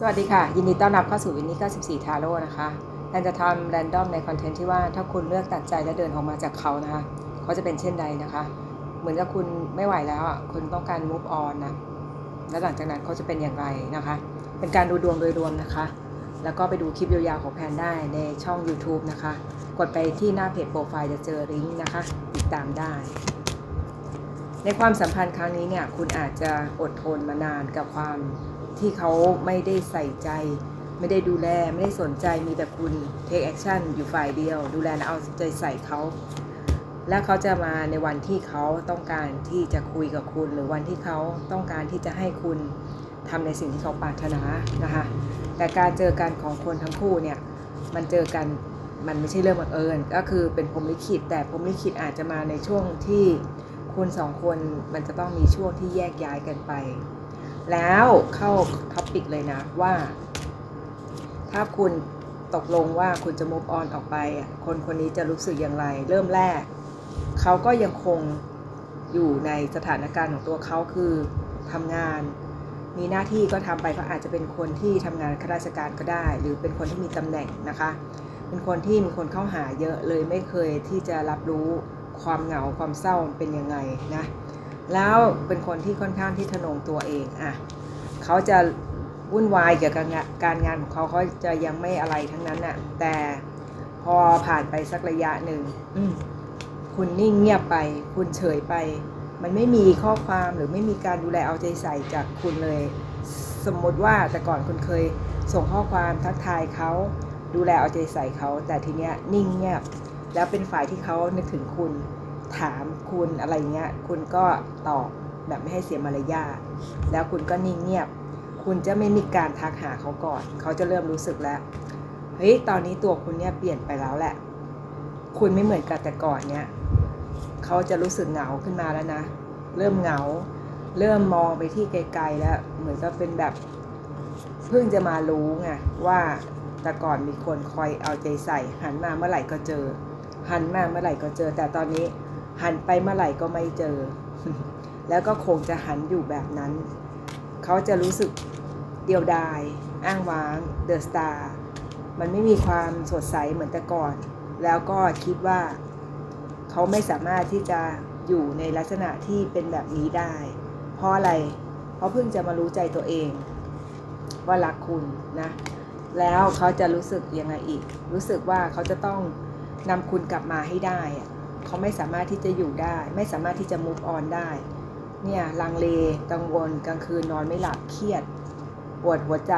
สวัสดีค่ะ ยินดีต้อนรับเข้าสู่วินนี่94ทาโร่นะคะแอนจะทำแรนดอมในคอนเทนต์ที่ว่าถ้าคุณเลือกตัดใจและเดินออกมาจากเขานะคะเขาจะเป็นเช่นใดนะคะ เหมือนกับคุณไม่ไหวแล้วอะคุณต้องการ move on นะแล้วหลังจากนั้นเขาจะเป็นอย่างไรนะคะ เป็นการดูดวงโดยรวมนะคะ แล้วก็ไปดูคลิปยาวๆของแพนได้ในช่อง YouTube นะคะ กดไปที่หน้าเพจโปรไฟล์จะเจอลิงก์นะคะ ติดตามได้ ในความสัมพันธ์ครั้งนี้เนี่ยคุณอาจจะอดทนมานานกับความที่เขาไม่ได้ใส่ใจ ไม่ได้ดูแล ไม่ได้สนใจมีแต่คุณ take action อยู่ฝ่ายเดียว ดูแลและเอาใจใส่เขา และเขาจะมาในวันที่เขาต้องการที่จะคุยกับคุณ หรือวันที่เขาต้องการที่จะให้คุณทำในสิ่งที่เขาปรารถนานะคะแต่การเจอกันของคนทั้งคู่เนี่ยมันเจอกันมันไม่ใช่เรื่องบังเอิญ ก็คือเป็นพรมลิขิตแต่พรมลิขิตอาจจะมาในช่วงที่ คุณสองคนมันจะต้องมีช่วงที่แยกย้ายกันไป แล้วเข้าท็อปิกเลยนะว่า ถ้าคุณตกลงว่าคุณจะ move on ออกไป คนคนนี้จะรู้สึกอย่างไร เริ่มแรก เขาก็ยังคงอยู่ในสถานการณ์ของตัวเขาคือทำงาน มีหน้าที่ก็ทำไปเขาอาจจะเป็นคนที่ทำงานข้าราชการก็ได้ หรือเป็นคนที่มีตำแหน่งนะคะ เป็นคนที่มีคนเข้าหาเยอะเลยไม่เคยที่จะรับรู้ ความเหงาความเศร้าเป็นยังไงนะแล้วเป็นคนที่ค่อนข้างที่ทะนงตัวเองอะเขาจะวุ่นวายเกี่ยวกับงานการงานของเขาเขาจะยังไม่อะไรทั้งนั้นน่ะแต่พอผ่านไปสักระยะหนึ่งคุณนิ่งเงียบไป คุณเฉยไป มันไม่มีข้อความหรือไม่มีการดูแลเอาใจใส่จากคุณเลย สมมติว่าแต่ก่อนคุณเคยส่งข้อความทักทายเขาดูแลเอาใจใส่เขา แต่ทีเนี้ยนิ่งเงียบ แล้วเป็นฝ่ายที่เขานึกถึงคุณถามคุณอะไรเงี้ย คุณก็ตอบแบบไม่ให้เสียมารยาทแล้วคุณก็นิ่งเงียบ คุณจะไม่มีการทักหาเขาก่อน เขาจะเริ่มรู้สึกแล้วเฮ้ยตอนนี้ตัวคุณเนี่ยเปลี่ยนไปแล้วแหละ คุณไม่เหมือนกับแต่ก่อนเนี่ยเขาจะรู้สึกเหงาขึ้นมาแล้วนะ เริ่มเหงา เริ่มมองไปที่ไกลๆแล้ว เหมือนกับเป็นแบบเพิ่งจะมารู้ไงว่าแต่ก่อนมีคนคอยเอาใจใส่หันมาเมื่อไหร่ก็เจอ หันมาเมื่อไหร่ก็เจอ แต่ตอนนี้หันไปเมื่อไหร่ก็ไม่เจอ แล้วก็คงจะหันอยู่แบบนั้น เขาจะรู้สึกเดียวดาย อ้างว้าง เดอะสตาร์ มันไม่มีความสดใสเหมือนแต่ก่อน แล้วก็คิดว่า เขาไม่สามารถที่จะอยู่ในลักษณะที่เป็นแบบนี้ได้ เพราะอะไร เพราะเพิ่งจะมารู้ใจตัวเอง ว่ารักคุณนะ แล้วเขาจะรู้สึกยังไงอีก รู้สึกว่าเขาจะต้อง นำคุณกลับมาให้ได้อะเขาไม่สามารถที่จะอยู่ได้ ไม่สามารถที่จะ move on ได้ เนี่ยลังเลกังวลกลางคืนนอนไม่หลับเครียด ปวดหัวใจ